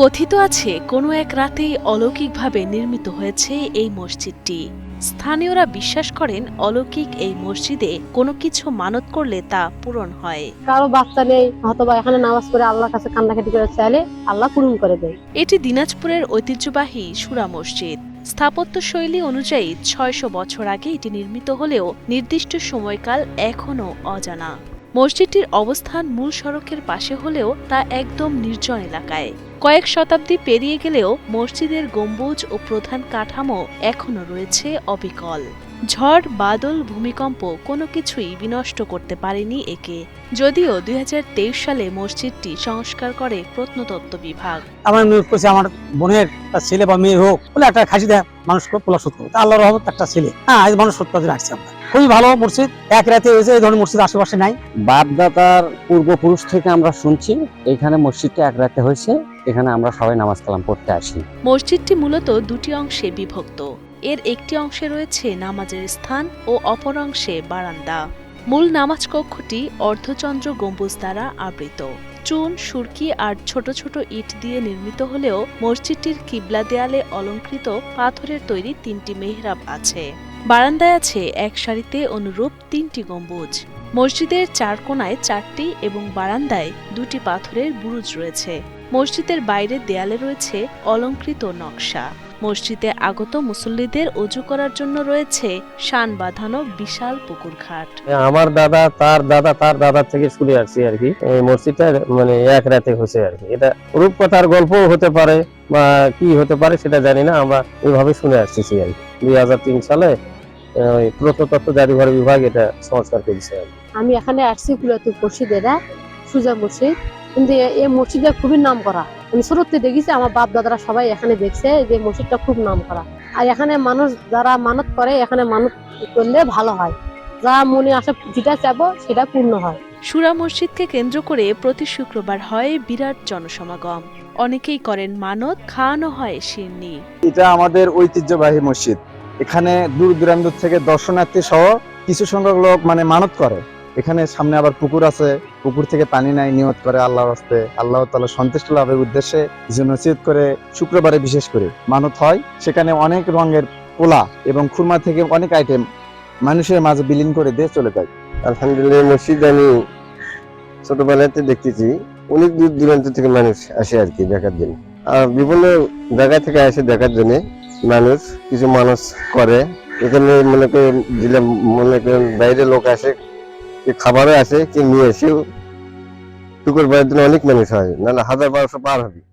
কথিত আছে কোনো এক রাতেই অলৌকিকভাবে নির্মিত হয়েছে এই মসজিদটি। স্থানীয়রা বিশ্বাস করেন অলৌকিক এই মসজিদে কোনো কিছু মানত করলে তা পূরণ হয়। কারও বাচ্চা নেই অথবা এখানে নামাজ পড়ে আল্লাহর কাছে কান্নাকাটি করে চাইলে আল্লাহ পূরণ করে দেয়। এটি দিনাজপুরের ঐতিহ্যবাহী সুরা মসজিদ। স্থাপত্যশৈলী অনুযায়ী ছয়শো বছর আগে এটি নির্মিত হলেও নির্দিষ্ট সময়কাল এখনও অজানা। মসজিদটির অবস্থান মূল সড়কের পাশে হলেও তা একদম নির্জন এলাকায়। কয়েক শতাব্দী পেরিয়ে গেলেও মসজিদের গম্বুজ ও প্রধান কাঠামো এখনও রয়েছে অবিকল। ঝড়, বাদল, ভূমিকম্প কোনো কিছুই বিনষ্ট করতে পারেনি একে। যদিও দুই হাজার তেইশ সালে মসজিদটি সংস্কার করে প্রত্নতত্ত্ব বিভাগ। আমার নিয়োগ করছে আমার বোনের ছেলে বা মেয়ে হোক, বলে একটা খাসি দেয় মানুষ পোলা সত্য। তা আল্লাহর রহমত একটা ছেলে। হ্যাঁ আজ মানুষ সত্য রাখছে আমরা। খুবই ভালো মসজিদ। এক রাতে হয়েছে এই ধরনের মসজিদ আশেপাশে নাই। বাপদাদার পূর্বপুরুষ থেকে আমরা শুনছি এখানে মসজিদটা এক রাতে হয়েছে এখানে আমরা সবাই নামাজ কালাম পড়তে আসি। মসজিদটি মূলত দুটি অংশে বিভক্ত। এর একটি অংশে রয়েছে নামাজের স্থান ও অপর অংশে বারান্দা। মূল নামাজ কক্ষটি অর্ধচন্দ্র গম্বুজ দ্বারা আবৃত। চুন সুরকি আর ছোট ছোট ইট দিয়ে নির্মিত হলেও মসজিদটির কিবলা দেয়ালে অলঙ্কৃত পাথরের তৈরি তিনটি মেহরাব আছে। বারান্দায় আছে এক সারিতে অনুরূপ তিনটি গম্বুজ। মসজিদের চার কোণায় চারটি এবং বারান্দায় দুটি পাথরের বুরুজ রয়েছে। মসজিদের বাইরের দেয়ালে রয়েছে অলঙ্কৃত নকশা। মসজিদে আগত মুসল্লিদের অজু করার জন্য রয়েছে শান বাঁধানো বিশাল পুকুর ঘাট। আমার দাদা, তার দাদা তার দাদা থেকে শুনে আসছি আর কি। এই মসজিদটা মানে এক রাতে হয়েছে আর কি। এটা রূপকথার গল্প হতে পারে বা কি হতে পারে সেটা জানি না, আমরা এইভাবে শুনে আসতেছি আর কি। দুই হাজার তিন সালে প্রত্নতত্ত্ব জাদুঘর বিভাগ এটা সংস্কার করেছে আমি এখানে আসছি কুলাতুর মসজিদ এটা সুজা মসজিদ। কিন্তু এই মসজিদটা খুবই নাম করা আমি ছোটতে দেখেছি আমার বাপ দাদারা সবাই এখানে দেখছে যে মসজিদটা খুব নাম করা আর এখানে মানুষ যারা মানত করে এখানে মানত করলে ভালো হয়। যা মনে আসে যেটা চাবো সেটা পূর্ণ হয়। সুরা মসজিদকে কেন্দ্র করে প্রতি শুক্রবার হয় বিরাট জনসমাগম। অনেকেই করেন মানত খাওয়ানো হয় শিরনি এটা আমাদের ঐতিহ্যবাহী মসজিদ। এখানে দূর দূরান্ত থেকে দর্শনার্থী সহ কিছু সংখ্যক লোক মানে মানত করে। এখানে সামনে আবার পুকুর আছে, পুকুর থেকে পানি নাই নিয়ত করে আল্লাহর হস্তে। আল্লাহ তালা সন্তুষ্ট লাভের উদ্দেশ্যে জনচিত করে শুক্রবারে বিশেষ করে মানত হয়। সেখানে অনেক রঙের পোলা এবং খুরমা থেকে অনেক আইটেম মানুষের মাঝে বিলীন করে দিয়ে চলে যায়। আলহামদুলিল্লাহ, মসজিদ আমি ছোটবেলাতে দেখতেছি। অনেক দূর দূরান্ত থেকে মানুষ আসে আর কি দেখার জন্য। আর বিভিন্ন জায়গা থেকে আসে দেখার জন্য। মানুষ, কিছু মানুষ করে। এখানে মনে জেলা মনে করেন বাইরে লোক আসে কি খাবারও আসে কি নিয়ে এসেও টুকুর বাড়ির জন্য অনেক মানুষ হয়, নাহলে হাজার বারোশো পার হবে।